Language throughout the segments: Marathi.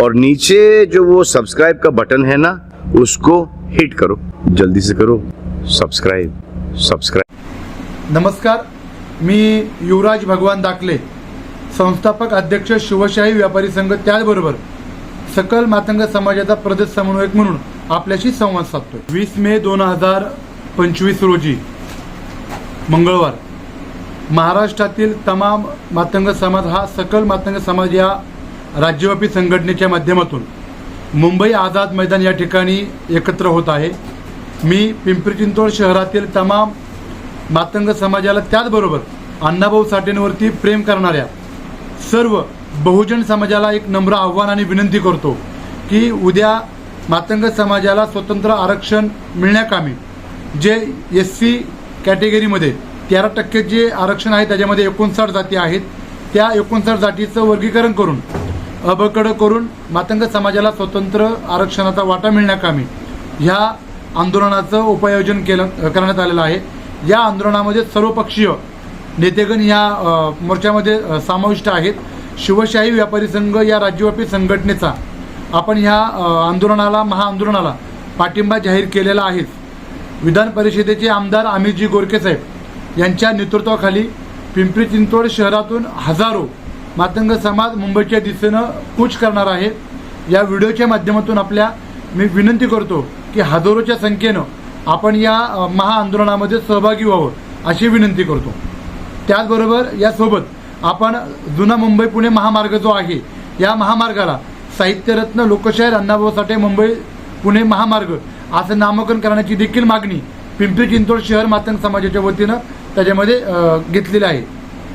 और नीचे जो वो सब्सक्राइब का बटन है ना उसको हिट करो। जल्दी से करो। सब्सक्राइब सब्सक्राइब नमस्कार मी युवराज भगवान दाखले संस्थापक अध्यक्ष शिवशाही व्यापारी संघ त्याचबरोबर सकल मातंग समाजाचा प्रदेश समन्वयक म्हणून आपल्याशी संवाद साधतोय. वीस मे दोन हजार पंचवीस रोजी मंगळवार महाराष्ट्रातील तमाम मातंग समाज हा सकल मातंग समाज या राज्यव्यापी संघटनेच्या माध्यमातून मुंबई आझाद मैदान या ठिकाणी एकत्र होत आहे. मी पिंपरी चिंचवड शहरातील तमाम मातंग समाजाला त्याचबरोबर अण्णाभाऊ साठेंवरती प्रेम करणाऱ्या सर्व बहुजन समाजाला एक नम्र आव्हान आणि विनंती करतो की उद्या मातंग समाजाला स्वतंत्र आरक्षण मिळण्याकामी जे एस सी कॅटेगरीमध्ये तेरा टक्के जे आरक्षण आहे त्याच्यामध्ये एकोणसाठ जाती आहेत त्या एकोणसाठ जातीचं वर्गीकरण करून अबकड करून मातंग समाजाला स्वतंत्र आरक्षणाचा वाटा मिळण्याकामी ह्या आंदोलनाचं उपयोजन केलं करण्यात आलेलं आहे. या आंदोलनामध्ये सर्वपक्षीय नेतेगण या मोर्चामध्ये समाविष्ट आहेत. शिवशाही व्यापारी संघ या राज्यव्यापी संघटनेचा आपण ह्या आंदोलनाला महाआंदोलनाला पाठिंबा जाहीर केलेला आहेच विधान परिषदेचे आमदार अमितजी गोरके साहेब यांच्या नेतृत्वाखाली पिंपरी चिंचवड शहरातून हजारो मातंग समाज मुंबईच्या दिशेनं कूच करणार आहे या व्हिडिओच्या माध्यमातून आपल्या मी विनंती करतो की हजारोच्या संख्येनं आपण या महाआंदोलनामध्ये सहभागी व्हावं अशी विनंती करतो. त्याचबरोबर यासोबत आपण जुना मुंबई पुणे महामार्ग जो आहे या महामार्गाला साहित्यरत्न लोकशाहीर अण्णाभाऊ साठे मुंबई पुणे महामार्ग असं नामकरण करण्याची देखील मागणी पिंपरी चिंचवड शहर मातंग समाजाच्या वतीनं त्याच्यामध्ये घेतलेली आहे.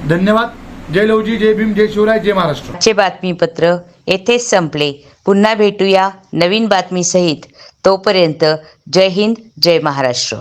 धन्यवाद. जय लवजी जय भीम जय शिवराय जय महाराष्ट्र. आजचे बातमीपत्र येथेच संपले. पुन्हा भेटूया नवीन बातमीसहित. तोपर्यंत जय हिंद जय महाराष्ट्र.